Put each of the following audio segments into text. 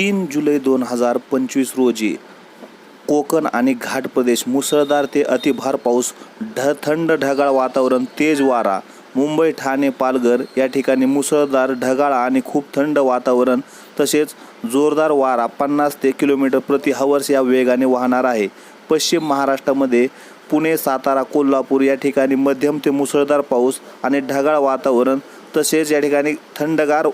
तीन जुलै दोन हजार पंचवीस रोजी कोकण आणि घाट प्रदेश मुसळधार ते अतिभार पाऊस ढ थंड ढगाळ वातावरण तेज वारा मुंबई ठाणे पालघर या ठिकाणी मुसळधार ढगाळ आणि खूप थंड वातावरण तसेच जोरदार वारा पन्नास ते किलोमीटर प्रति हवर्स या वेगाने वाहणार आहे. पश्चिम महाराष्ट्रामध्ये पुणे सातारा कोल्हापूर या ठिकाणी मध्यम ते मुसळधार पाऊस आणि ढगाळ वातावरण तसेच या ठिकाणी थंडगार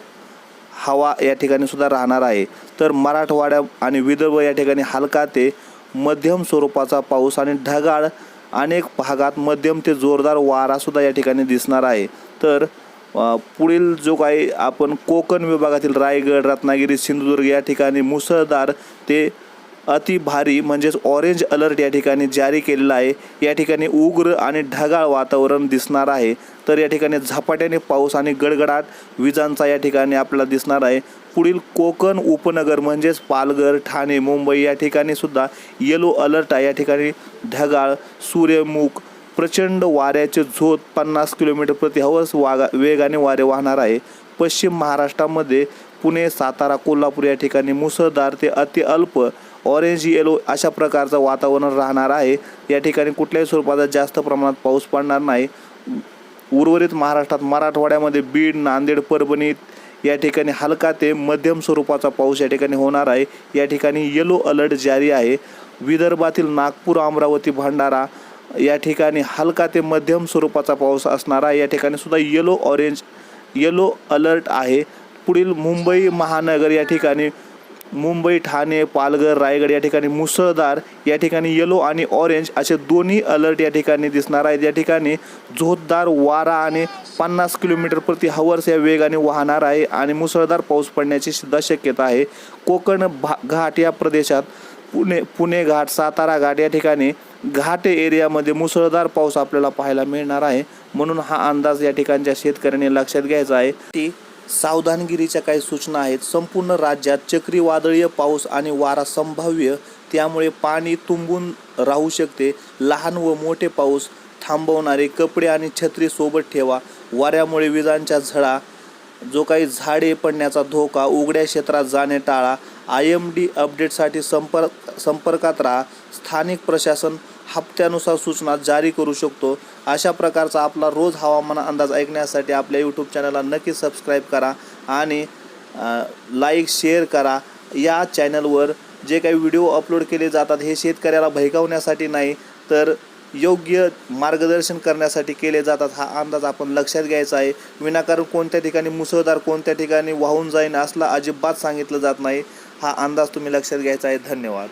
हवा या ठिकाणी सुद्धा राहणार आहे. तर मराठवाड्या आणि विदर्भ या ठिकाणी हलका ते मध्यम स्वरूपाचा पाऊस आणि ढगाळ अनेक भागात मध्यम ते जोरदार वारासुद्धा या ठिकाणी दिसणार आहे. तर पुढील जो काही आपण कोकण विभागातील रायगड रत्नागिरी सिंधुदुर्ग या ठिकाणी मुसळधार ते अति भारी म्हणजेच ऑरेंज अलर्ट या ठिकाणी जारी केलेला आहे. या ठिकाणी उग्र आणि ढगाळ वातावरण दिसणार आहे. तर या ठिकाणी झपाट्याने पाऊस आणि गडगडाट विजांचा या ठिकाणी आपल्याला दिसणार आहे. पुढील कोकण उपनगर म्हणजेच पालघर ठाणे मुंबई या ठिकाणी सुद्धा येलो अलर्ट आहे. या ठिकाणी ढगाळ सूर्यमुख प्रचंड वाऱ्याचे झोत पन्नास किलोमीटर प्रति हवस वागा वेगाने वारे वाहणार आहे. पश्चिम महाराष्ट्रामध्ये पुणे सातारा कोल्हापूर या ठिकाणी मुसळधार ते अति अल्प ऑरेंज येलो अशा प्रकारचं वातावरण राहणार आहे. या ठिकाणी कुठल्याही स्वरूपाचा जास्त प्रमाणात पाऊस पडणार नाही. उर्वरित महाराष्ट्रात मराठवाड्यामध्ये बीड नांदेड परभणी या ठिकाणी हलका ते मध्यम स्वरूपाचा पाऊस या ठिकाणी होणार आहे. या ठिकाणी येलो अलर्ट जारी आहे. विदर्भातील नागपूर अमरावती भंडारा या ठिकाणी हलका ते मध्यम स्वरूपाचा पाऊस असणार आहे. या ठिकाणी सुद्धा येलो ऑरेंज येलो अलर्ट आहे. पुढील मुंबई महानगर या ठिकाणी मुंबई ठाणे पालघर रायगड या ठिकाणी मुसळधार या ठिकाणी येलो आणि ऑरेंज असे दोन्ही अलर्ट या ठिकाणी दिसणार आहेत. या ठिकाणी जोरदार वारा आणि पन्नास किलोमीटर प्रति हवर्स या वेगाने वाहणार आहे आणि मुसळधार पाऊस पडण्याची सुद्धा शक्यता आहे. कोकण भा घाट या प्रदेशात पुणे पुणे घाट सातारा घाट या ठिकाणी घाट एरियामध्ये मुसळधार पाऊस आपल्याला पाहायला मिळणार आहे. म्हणून हा अंदाज या ठिकाणच्या शेतकऱ्यांनी लक्षात घ्यायचा आहे. ती सावधानगिरीच्या काही सूचना आहेत. संपूर्ण राज्यात चक्रीवादळीय पाऊस आणि वारा संभाव्य त्यामुळे पाणी तुंबून राहू शकते. लहान व मोठे पाऊस थांबवणारे कपडे आणि छत्री सोबत ठेवा. वाऱ्यामुळे विजांच्या झळा जो काही झाडे पडण्याचा धोका उघड्या क्षेत्रात जाणे टाळा. आय एम डी अपडेटसाठी संपर्क संपर्कात राहा. स्थानिक प्रशासन हप्त्यानुसार सूचना जारी करू शकतो. अशा प्रकारचा आपला रोज हवामान अंदाज ऐकण्यासाठी आपल्या यूट्यूब चॅनलला नक्की सबस्क्राईब करा आणि लाईक शेअर करा. या चॅनलवर जे काही व्हिडिओ अपलोड केले जातात हे शेतकऱ्याला भयकावण्यासाठी नाही तर योग्य मार्गदर्शन करण्यासाठी केले जातात हा अंदाज आपण लक्षात घ्यायचा आहे. विनाकारण कोणत्या ठिकाणी मुसळधार कोणत्या ठिकाणी वाहून जाईन असला अजिबात सांगितलं जात नाही. हा अंदाज तुम्ही लक्षात घ्यायचा आहे. धन्यवाद.